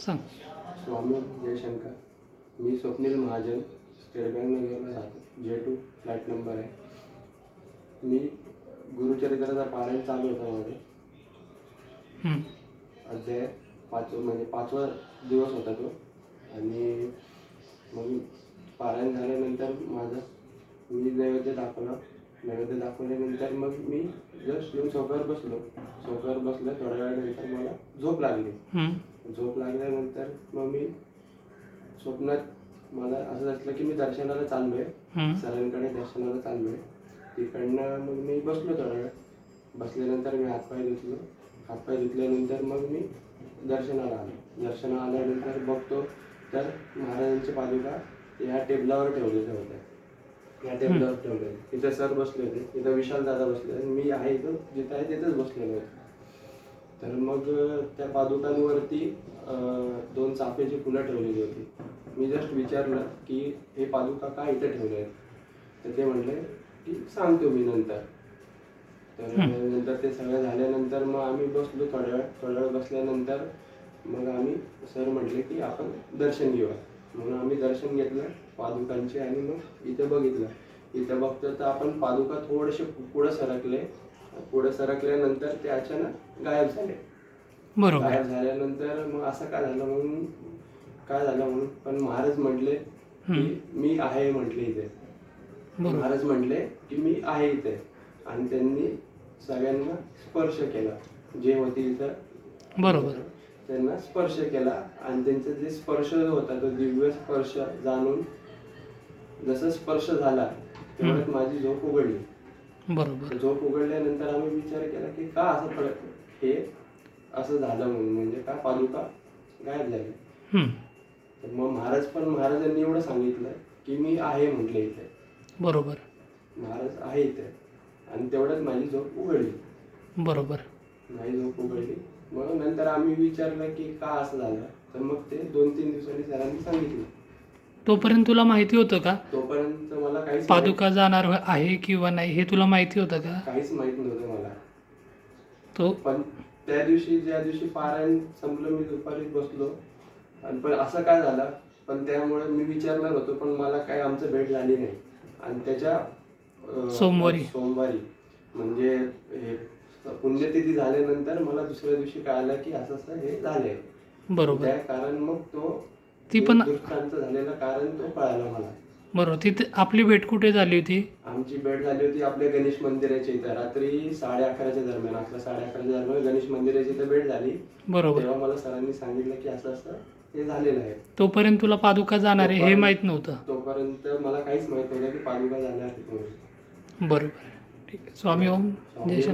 सांग. स्वामी जयशंकर मी Swapnil Mahajan state bank नगरला राहतो. जे टू फ्लॅट नंबर आहे मी गुरुचरित्राचा पारायण चालू होता माझे. हं. अध्याय पाच म्हणजे पाचवा दिवस होता तो. आणि मग पारायण झाल्यानंतर माझं मी नैवेद्य दाखवला. नैवेद्य दाखवल्यानंतर मग मी जस्ट येऊन सोफ्यावर बसलो. सोफ्यावर बसलो थोड्या वेळानंतर मला झोप लागली. झोप लागल्यानंतर मग मी स्वप्नात मला असं वाटलं की मी दर्शनाला चाललोय. सरांकडे दर्शनाला चाललोय. तिकडनं मग मी बसलो थोडा वेळ बसल्यानंतर मी हातपाय धुतलो. हातपाय धुतल्यानंतर मग मी दर्शनाला आलो. दर्शनाला आल्यानंतर बघतो तर महाराजांच्या पादुका या टेबलावर ठेवलेल्या होत्या. या टेबलावर ठेवलेल्या. तिथे सर बसले होते तिथं विशाल दादा बसले आणि मी आहे इथं. जिथं आहे तिथंच बसलेलो होतो. तर मग त्या पादुकांवरती दोन चाफ्याची फुलं ठेवलेली होती. मी जस्ट विचारलं की हे पादुका का इथे ठेवले आहेत? तर ते म्हणले की सांगतो मी नंतर. तर नंतर ते सगळं झाल्यानंतर मग आम्ही बसलो थोड्या वेळ थोड्या वेळ बसल्यानंतर मग आम्ही सर म्हटले की आपण दर्शन घेऊया. म्हणून आम्ही दर्शन घेतलं पादुकांचे आणि मग इथे बघितलं. इथं बघतो तर आपण पादुका थोडेसे पुढे सरकले. पुढे सरकल्यानंतर ते अचानक गायब झाले. बरोबर. गायब झाल्यानंतर मग असं काय झालं म्हणून काय झालं म्हणून? पण महाराज म्हटले की मी आहे म्हटले इथे. महाराज म्हटले की मी आहे इथे. आणि त्यांनी सगळ्यांना स्पर्श केला. जे होते इथं. बरोबर. त्यांना स्पर्श केला. आणि त्यांचा जे स्पर्श होता तो दिव्य स्पर्श जाणून जसं स्पर्श झाला तेवढ्यात माझी झोप उघडली. बरोबर. झोप उघडल्यानंतर आम्ही विचार केला की का असं फरक हे असं झालं म्हणून म्हणजे का पादुका गायब झाली. तर मग महाराज पण महाराजांनी एवढं सांगितलं की मी आहे म्हटलं इथे. बरोबर. महाराज आहे इथे. आणि तेवढ्यात माझी झोप उघडली. बरोबर. माझी झोप उघडली. मग नंतर आम्ही विचारलं की का असं झालं? तर मग ते दोन तीन दिवसांनी सरांनी सांगितलं. तोपर्यंत तुला माहिती होतं का? तोपर्यंत मला काहीच पादुका जाणार आहे किंवा नाही हे तुला माहिती होतं का? काहीच माहीत नव्हतं मला. तो पण त्या दिवशी ज्या दिवशी पारायण संपलं मी दुपारी बसलो. आणि पण असं काय झालं पण त्यामुळे मी विचारणार होतो पण मला काय आमचं भेट झाली नाही. आणि त्याच्या अं, सोमवारी. सोमवारी. म्हणजे हे पुण्यतिथी झाल्यानंतर मला दुसऱ्या दिवशी कळालं की असं असं हे झालंय. बरोबर. त्या कारण मग तो ती पण दुष्टांत झालेलं कारण तो कळाला मला. बरोबर तिथे आपली भेट कुठे झाली होती? आमची भेट झाली होती आपल्या गणेश मंदिराच्या इथं. रात्री साडे अकराच्या दरम्यान आपल्या साडे अकराच्या दरम्यान गणेश मंदिराच्या इथं भेट झाली. बरोबर. तेव्हा मला सरांनी सांगितलं की असं असं हे झालेलं आहे. तोपर्यंत तुला पादुका जाणार आहे हे माहीत नव्हतं. तोपर्यंत मला काहीच माहीत नव्हतं की पादुका जाणार बरोबर. ठीक आहे. स्वामी ओम. जय-